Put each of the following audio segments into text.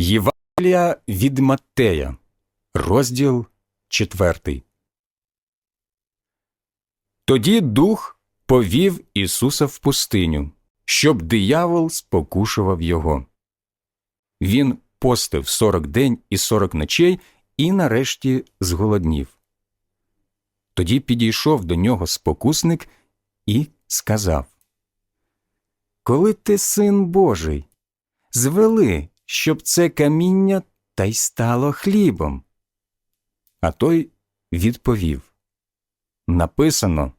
Євангелія від Маттея, розділ 4. Тоді дух повів Ісуса в пустиню, щоб диявол спокушував його. Він постив сорок день і сорок ночей і нарешті зголоднів. Тоді підійшов до нього спокусник і сказав Коли ти син Божий, звели, щоб це каміння та й стало хлібом. А той відповів Написано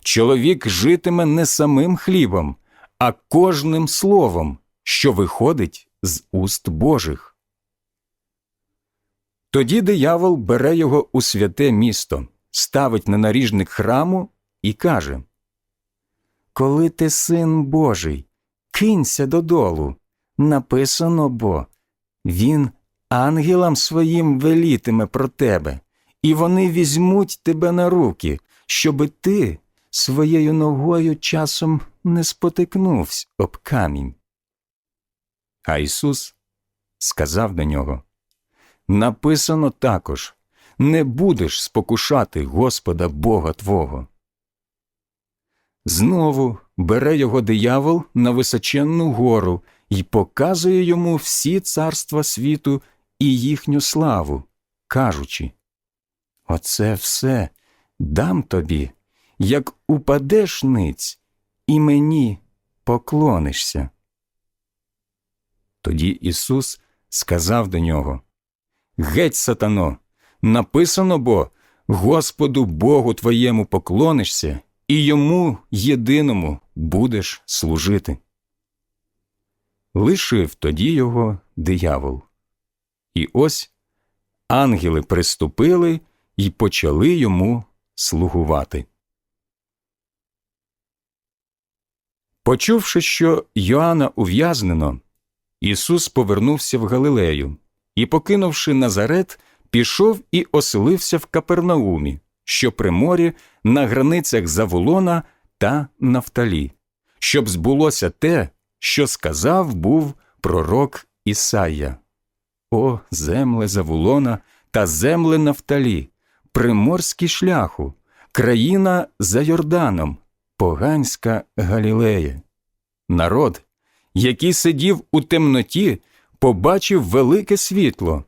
Чоловік житиме не самим хлібом, а кожним словом, що виходить з уст Божих. Тоді диявол бере його у святе місто, ставить на наріжник храму і каже Коли ти син Божий, кинься додолу. Написано бо він ангелам своїм велітиме про тебе, і вони візьмуть тебе на руки, щоби ти своєю ногою часом не спотикнувся об камінь. А Ісус сказав до нього Написано також не будеш спокушати Господа Бога Твого. Знову бере його диявол на височенну гору і показує йому всі царства світу і їхню славу, кажучи Оце все дам тобі, як упадеш ниць, і мені поклонишся. Тоді Ісус сказав до нього Геть, сатано, написано бо Господу Богу твоєму поклонишся, і йому єдиному будеш служити. Лишив тоді його диявол. І ось ангели приступили і почали йому слугувати. Почувши, що Йоанна ув'язнено, Ісус повернувся в Галилею і, покинувши Назарет, пішов і оселився в Капернаумі, що при морі на границях Заволона та Нафталі, щоб збулося те, що сказав був пророк Ісая. О, земле Заволона та земле Нафталі, приморський шляху, країна за Йорданом, поганська Галілея. Народ, який сидів у темноті, побачив велике світло.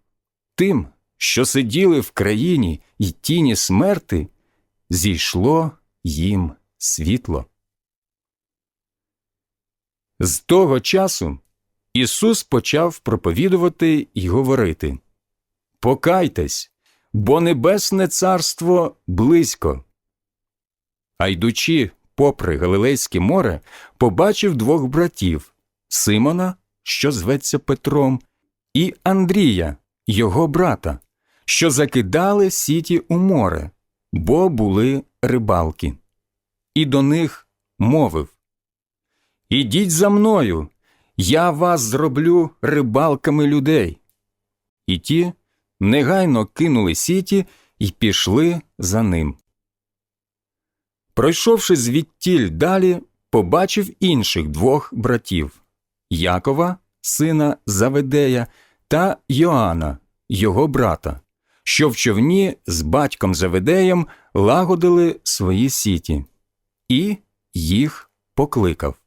Тим, що сиділи в країні й тіні смерти, зійшло їм світло. З того часу Ісус почав проповідувати й говорити Покайтесь, бо Небесне Царство близько. А йдучи попри Галилейське море, побачив двох братів Симона, що зветься Петром, і Андрія, його брата, що закидали сіті у море, бо були рибалки. І до них мовив Ідіть за мною, я вас зроблю рибалками людей. І ті негайно кинули сіті і пішли за ним. Пройшовши звідтіль далі, побачив інших двох братів Якова, сина Заведея, та Йоанна, його брата, що в човні з батьком Заведеєм лагодили свої сіті, і їх покликав.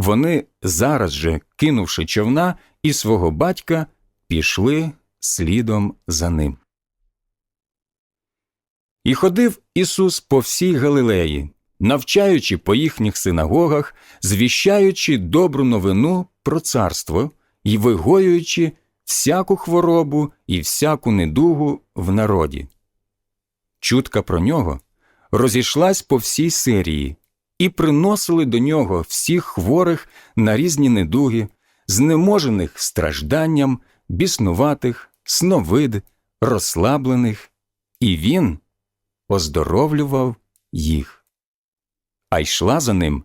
Вони зараз же, кинувши човна і свого батька, пішли слідом за ним. І ходив Ісус по всій Галилеї, навчаючи по їхніх синагогах, звіщаючи добру новину про царство і вигоюючи всяку хворобу і всяку недугу в народі. Чутка про нього розійшлась по всій Сирії, і приносили до нього всіх хворих на різні недуги, знеможених стражданням, біснуватих, сновид, розслаблених, і він оздоровлював їх. А йшла за ним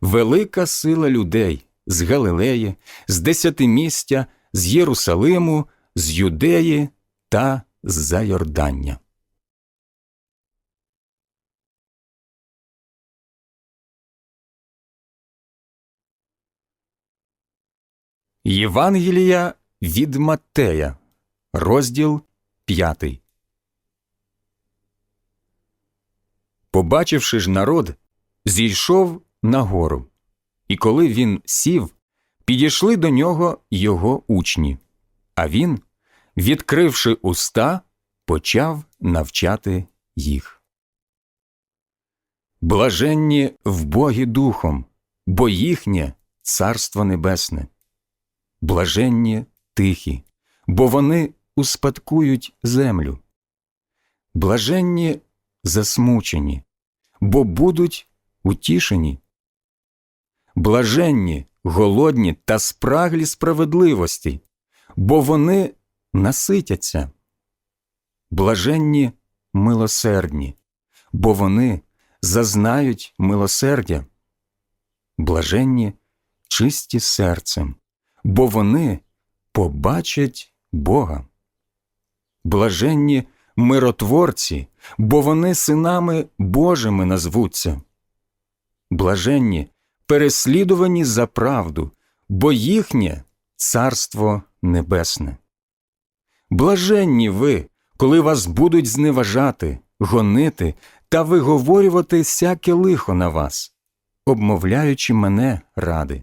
велика сила людей з Галилеї, з Десятимістя, з Єрусалиму, з Юдеї та з Зайордання. Євангелія від Маттея, розділ 5. Побачивши ж народ, зійшов на гору, і коли він сів, підійшли до нього його учні, а він, відкривши уста, почав навчати їх. Блаженні в Богі духом, бо їхнє царство небесне. Блаженні тихі, бо вони успадкують землю. Блаженні засмучені, бо будуть утішені. Блаженні, голодні та спраглі справедливості, бо вони наситяться. Блаженні милосердні, бо вони зазнають милосердя. Блаженні чисті серцем, бо вони побачать Бога. Блаженні миротворці, бо вони синами Божими назвуться. Блаженні переслідувані за правду, бо їхнє царство небесне. Блаженні ви, коли вас будуть зневажати, гонити та виговорювати всяке лихо на вас, обмовляючи мене ради.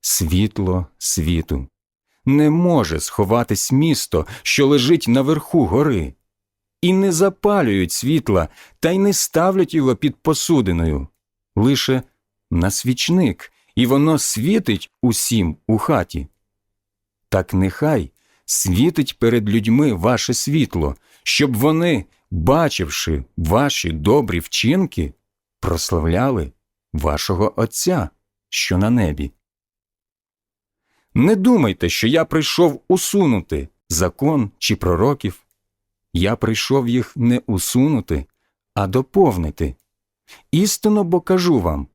світло світу. Не може сховатись місто, що лежить наверху гори, і не запалюють світла та й не ставлять його під посудиною, лише на свічник, і воно світить усім у хаті. Так нехай світить перед людьми ваше світло, щоб вони, бачивши ваші добрі вчинки, прославляли вашого Отця, що на небі. Не думайте, що я прийшов усунути закон чи пророків. Я прийшов їх не усунути, а доповнити. Істинно бо кажу вам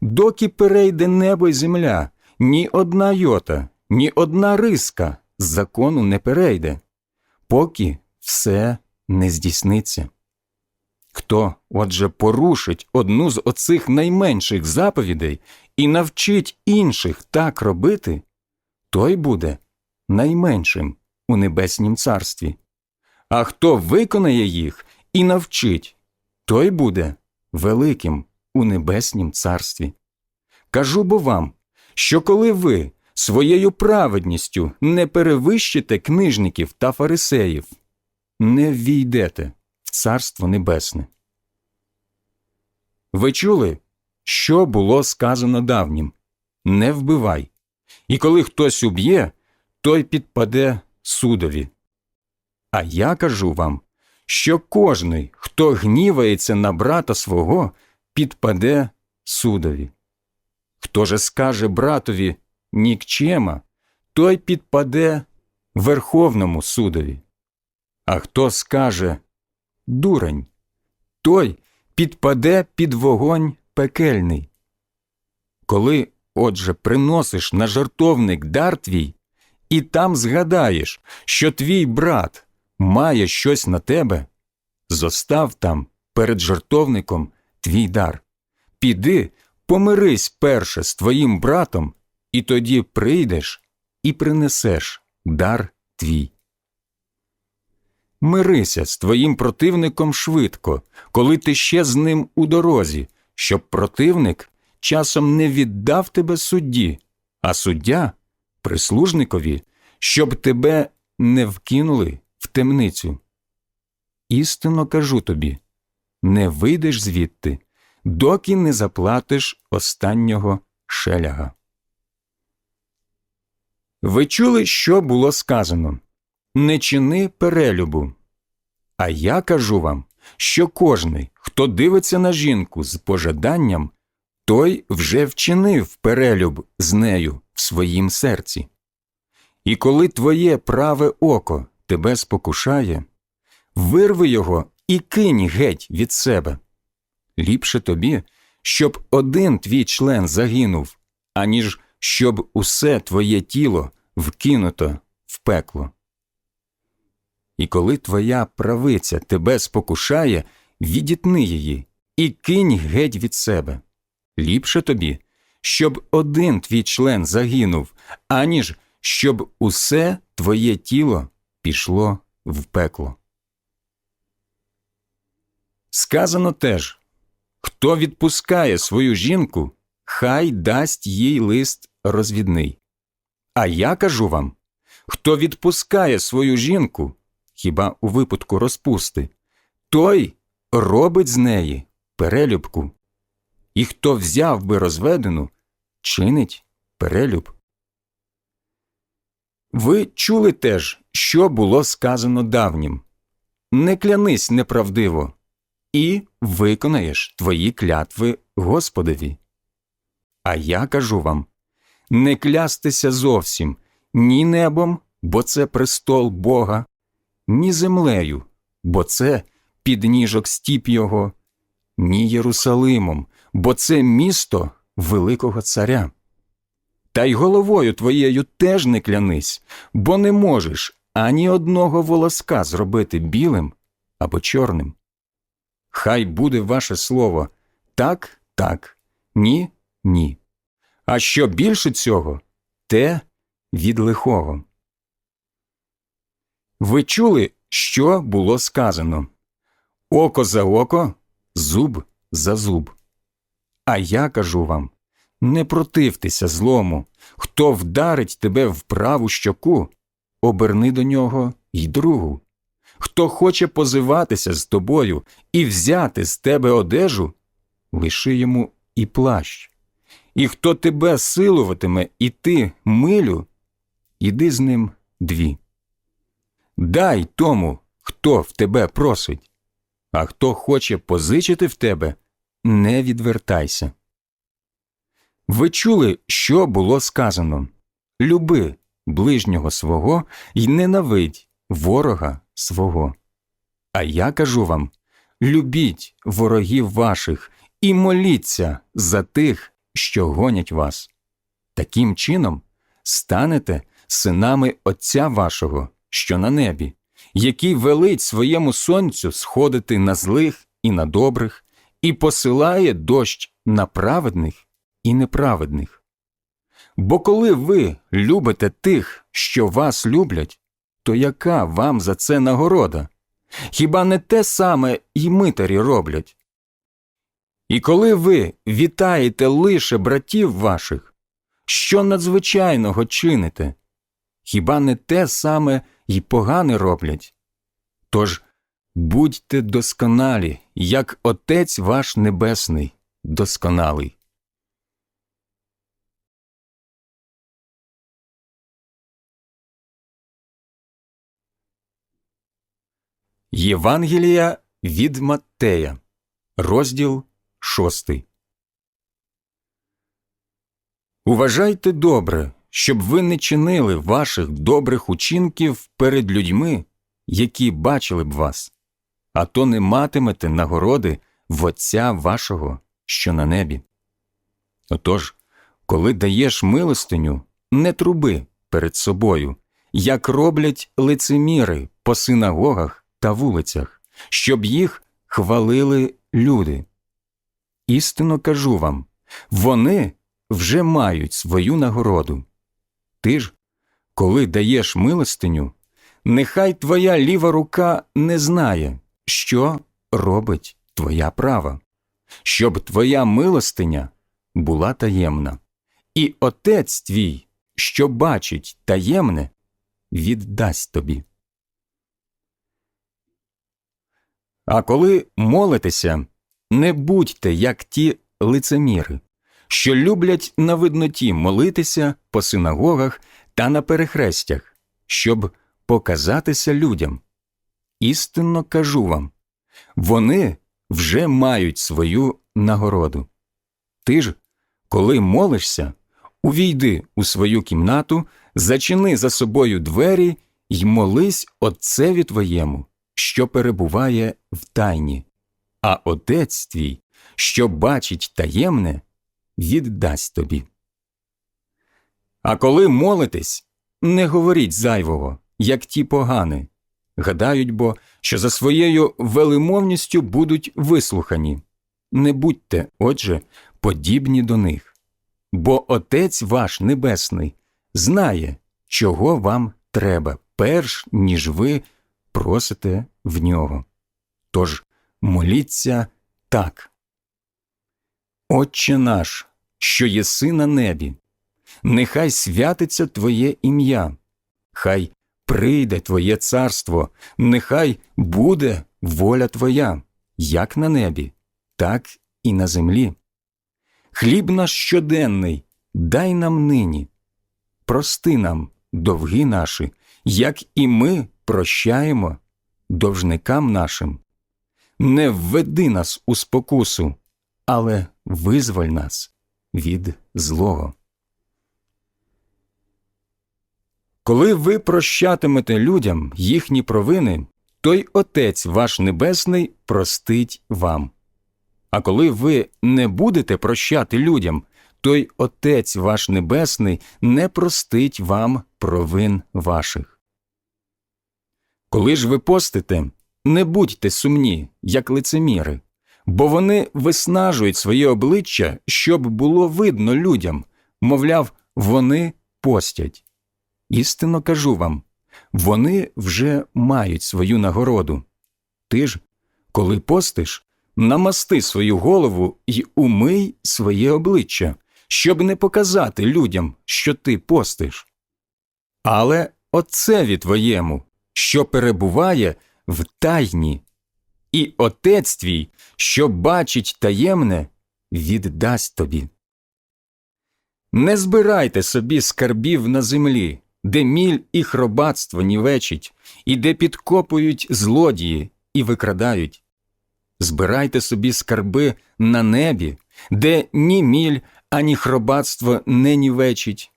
доки перейде небо й земля, ні одна йота, ні одна риска з закону не перейде, поки все не здійсниться. Хто, отже, порушить одну з оцих найменших заповідей і навчить інших так робити, той буде найменшим у небеснім царстві. А хто виконає їх і навчить, той буде великим у небеснім царстві. Кажу бо вам, що коли ви своєю праведністю не перевищите книжників та фарисеїв, не ввійдете в Царство Небесне. Ви чули, що було сказано давнім не вбивай, і коли хтось уб'є, той підпаде судові. А я кажу вам, що кожний, хто гнівається на брата свого, підпаде судові. Хто же скаже братові нікчема, той підпаде Верховному судові. А хто скаже дурень, той підпаде під вогонь пекельний. Коли, отже, приносиш на жартовник дар твій, і там згадаєш, що твій брат має щось на тебе, зостав там перед жартовником твій дар. Піди, помирись перше з твоїм братом, і тоді прийдеш і принесеш дар твій. Мирися з твоїм противником швидко, коли ти ще з ним у дорозі, щоб противник часом не віддав тебе судді, а суддя прислужникові, щоб тебе не вкинули в темницю. Істинно кажу тобі не вийдеш звідти, доки не заплатиш останнього шеляга. Ви чули, що було сказано не чини перелюбу. А я кажу вам, що кожний, хто дивиться на жінку з пожаданням, той вже вчинив перелюб з нею в своїм серці. І коли твоє праве око тебе спокушає, вирви його і кинь геть від себе. Ліпше тобі, щоб один твій член загинув, аніж щоб усе твоє тіло вкинуто в пекло. І коли твоя правиця тебе спокушає, відітни її і кинь геть від себе. Ліпше тобі, щоб один твій член загинув, аніж щоб усе твоє тіло пішло в пекло. Сказано теж хто відпускає свою жінку, хай дасть їй лист розвідний. А я кажу вам хто відпускає свою жінку, хіба у випадку розпусти, той робить з неї перелюбку. І хто взяв би розведену, чинить перелюб. Ви чули теж, що було сказано давнім не клянись неправдиво, і виконаєш твої клятви Господові. А я кажу вам не клястися зовсім ні небом, бо це престол Бога, ні землею, бо це підніжок стіп його, ні Єрусалимом, бо це місто Великого Царя. Та й головою твоєю теж не клянись, бо не можеш ані одного волоска зробити білим або чорним. Хай буде ваше слово так, так, ні, ні. А що більше цього, те від лихого. Ви чули, що було сказано Око за око, зуб за зуб. А я кажу вам не противтеся злому, хто вдарить тебе в праву щоку, оберни до нього й другу. Хто хоче позиватися з тобою і взяти з тебе одежу, лиши йому і плащ. І хто тебе силуватиме і ти милю, іди з ним дві. Дай тому, хто в тебе просить, а хто хоче позичити в тебе, не відвертайся. Ви чули, що було сказано люби ближнього свого й ненавидь ворога свого. А я кажу вам любіть ворогів ваших і моліться за тих, що гонять вас. Таким чином станете синами Отця вашого, що на небі, який велить своєму сонцю сходити на злих і на добрих, і посилає дощ на праведних і неправедних. Бо коли ви любите тих, що вас люблять, то яка вам за це нагорода? Хіба не те саме й митарі роблять? І коли ви вітаєте лише братів ваших, що надзвичайного чините? Хіба не те саме й погане роблять? Тож будьте досконалі, як Отець ваш Небесний досконалий. Євангелія від Маттея, розділ шостий. Уважайте добре, щоб ви не чинили ваших добрих учинків перед людьми, які бачили б вас, а то не матимете нагороди в Отця вашого, що на небі. Отож, коли даєш милостиню, не труби перед собою, як роблять лицеміри по синагогах та вулицях, щоб їх хвалили люди. Істинно кажу вам вони вже мають свою нагороду. Ти ж, коли даєш милостиню, нехай твоя ліва рука не знає, що робить твоя права, щоб твоя милостиня була таємна, і отець твій, що бачить таємне, віддасть тобі. А коли молитеся, не будьте, як ті лицеміри, що люблять на видноті молитися по синагогах та на перехрестях, щоб показатися людям. Істинно кажу вам вони вже мають свою нагороду. Ти ж, коли молишся, увійди у свою кімнату, зачини за собою двері й молись Отцеві твоєму, що перебуває в тайні, а Отець твій, що бачить таємне, віддасть тобі. А коли молитесь, не говоріть зайвого, як ті погани. Гадають бо, що за своєю велимовністю будуть вислухані. Не будьте, отже, подібні до них. Бо Отець ваш Небесний знає, чого вам треба, перш ніж ви просите в нього. Тож моліться так. Отче наш, що єси на небі, нехай святиться Твоє ім'я, хай прийде Твоє царство, нехай буде воля Твоя, як на небі, так і на землі. Хліб наш щоденний, дай нам нині, прости нам довги наші, як і ми прощаємо довжникам нашим. Не введи нас у спокусу, але визволь нас від злого. Коли ви прощатимете людям їхні провини, той Отець ваш Небесний простить вам. А коли ви не будете прощати людям, той Отець ваш Небесний не простить вам провин ваших. Коли ж ви постите, не будьте сумні, як лицеміри, бо вони виснажують своє обличчя, щоб було видно людям, мовляв, вони постять. Істинно кажу вам, вони вже мають свою нагороду. Ти ж, коли постиш, намасти свою голову й умий своє обличчя, щоб не показати людям, що ти постиш. Але Отцеві твоєму, що перебуває в тайні, і Отець твій, що бачить таємне, віддасть тобі. Не збирайте собі скарбів на землі, де міль і хробатство нівечить, і де підкопують злодії і викрадають. Збирайте собі скарби на небі, де ні міль, ані хробатство не нівечить,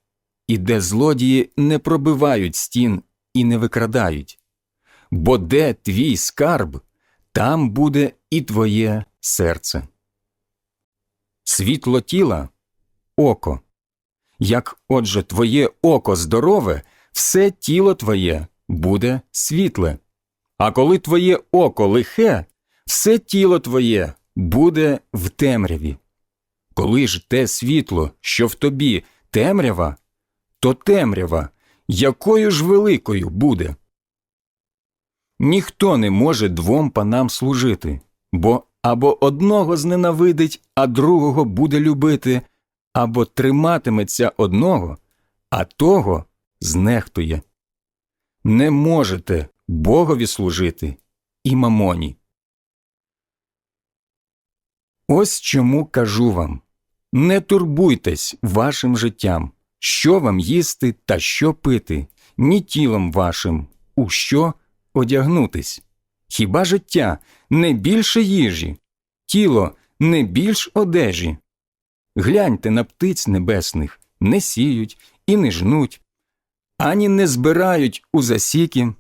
і де злодії не пробивають стін і не викрадають. Бо де твій скарб, там буде і твоє серце. Світло тіла око. Як отже твоє око здорове, все тіло твоє буде світле. А коли твоє око лихе, все тіло твоє буде в темряві. Коли ж те світло, що в тобі темрява, то темрява, якою ж великою буде. Ніхто не може двом панам служити, бо або одного зненавидить, а другого буде любити, або триматиметься одного, а того знехтує. Не можете Богові служити і мамоні. Ось чому кажу вам не турбуйтесь вашим життям, що вам їсти та що пити, ні тілом вашим, у що одягнутись. Хіба життя не більше їжі, тіло не більш одежі? Гляньте на птиць небесних, не сіють і не жнуть, ані не збирають у засіки,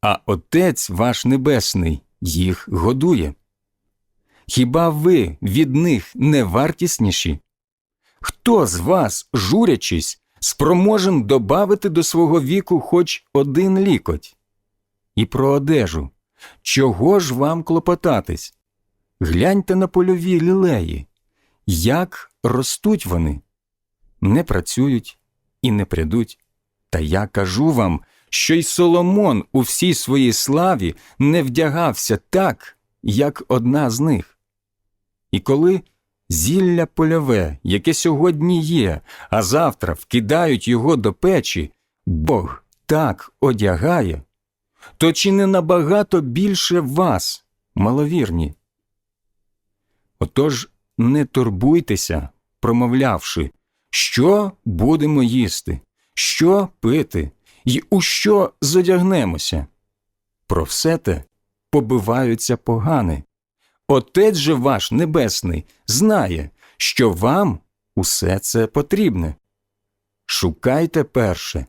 а Отець ваш Небесний їх годує. Хіба ви від них не вартісніші? Хто з вас, журячись, спроможен добавити до свого віку хоч один лікоть? І про одежу. Чого ж вам клопотатись? Гляньте на польові лілеї. Як ростуть вони? Не працюють і не придуть. Та я кажу вам, що й Соломон у всій своїй славі не вдягався так, як одна з них. І коли зілля польове, яке сьогодні є, а завтра вкидають його до печі, Бог так одягає, то чи не набагато більше вас, маловірні? Отож не турбуйтеся, промовлявши, що будемо їсти, що пити, і у що зодягнемося. Про все те побиваються погани. Отець же ваш Небесний знає, що вам усе це потрібне. Шукайте перше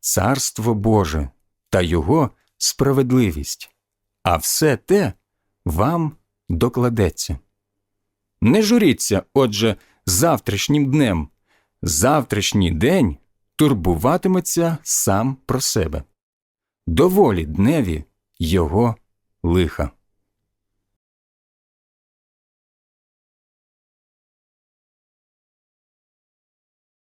царство Боже та Його справедливість, а все те вам докладеться. Не журіться, отже, завтрашнім днем. Завтрашній день турбуватиметься сам про себе. Доволі дневі його лиха.